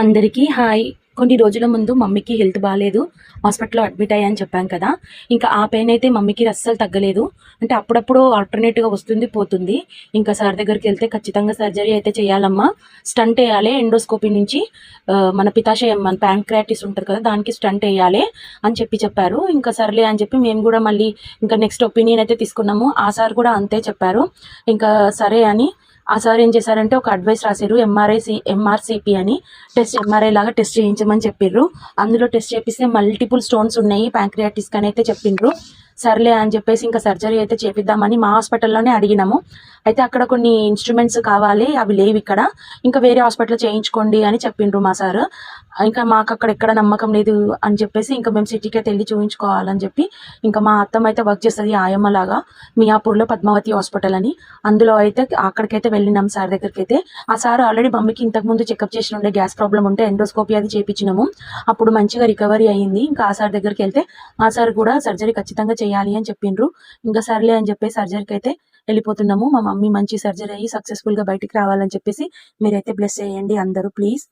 అందరికీ హాయ్. కొన్ని రోజుల ముందు మమ్మీకి హెల్త్ బాగాలేదు హాస్పిటల్లో అడ్మిట్ అయ్యాని చెప్పాం కదా. ఇంకా ఆ పెయిన్ అయితే మమ్మీకి అస్సలు తగ్గలేదు. అంటే అప్పుడప్పుడు ఆల్టర్నేట్గా వస్తుంది పోతుంది. ఇంకా సార్ దగ్గరికి వెళ్తే ఖచ్చితంగా సర్జరీ అయితే చేయాలమ్మా. స్టంట్ వేయాలి. ఎండోస్కోపీ నుంచి మన పితాశయం మన ప్యాంక్రాటిస్ ఉంటుంది కదా దానికి స్టంట్ వేయాలి అని చెప్పి చెప్పారు. ఇంకా సర్లే అని చెప్పి మేము కూడా మళ్ళీ ఇంకా నెక్స్ట్ ఒపీనియన్ అయితే తీసుకున్నాము. ఆ సార్ కూడా అంతే చెప్పారు. ఇంకా సరే అని ఆ సార్ ఏం చేశారంటే ఒక అడ్వైస్ రాశారు ఎంఆర్ఐ సి ఎంఆర్సిపి అని. టెస్ట్ ఎంఆర్ఐ లాగా టెస్ట్ చేయించమని చెప్పిర్రు. అందులో టెస్ట్ చేపిస్తే మల్టిపుల్ స్టోన్స్ ఉన్నాయి ప్యాంక్రియాటిస్ అని అయితే చెప్పిండ్రు సర్లే అని చెప్పేసి ఇంకా సర్జరీ అయితే చేపిద్దామని మా హాస్పిటల్లోనే అడిగినాము. అయితే అక్కడ కొన్ని ఇన్స్ట్రుమెంట్స్ కావాలి అవి లేవు ఇక్కడ. ఇంకా వేరే హాస్పిటల్ చేయించుకోండి అని చెప్పిండ్రు మా సార్ ఇంకా మాకు అక్కడ ఎక్కడ నమ్మకం లేదు అని చెప్పేసి ఇంకా మేము సిటీకి అయితే వెళ్ళి చూపించుకోవాలని చెప్పి ఇంకా మా అత్తమ్మ అయితే వర్క్ చేస్తుంది ఆయమ్మ లాగా. మియాపూర్లో పద్మావతి హాస్పిటల్ అని. అందులో అయితే అక్కడికైతే వెళ్ళినాం సార్ దగ్గరికి అయితే ఆ సార్ ఆల్రెడీ మమ్మీకి ఇంతకు ముందు చెకప్ చేసిన ఉండే గ్యాస్ ప్రాబ్లం ఉంటే ఎండోస్కోపీ అది చేయించినాము అప్పుడు మంచిగా రికవరీ అయ్యింది ఇంకా ఆ సార్ దగ్గరికి వెళ్తే ఆ సార్ కూడా సర్జరీ ఖచ్చితంగా చేయాలి అని చెప్పిండ్రు. ఇంకా సర్లే అని చెప్పి సర్జరీకి అయితే వెళ్ళిపోతున్నాము. మా మమ్మీ మంచి సర్జరీ అయ్యి సక్సెస్ఫుల్గా బయటికి రావాలని చెప్పేసి మీరైతే బ్లెస్ చేయండి అందరూ ప్లీజ్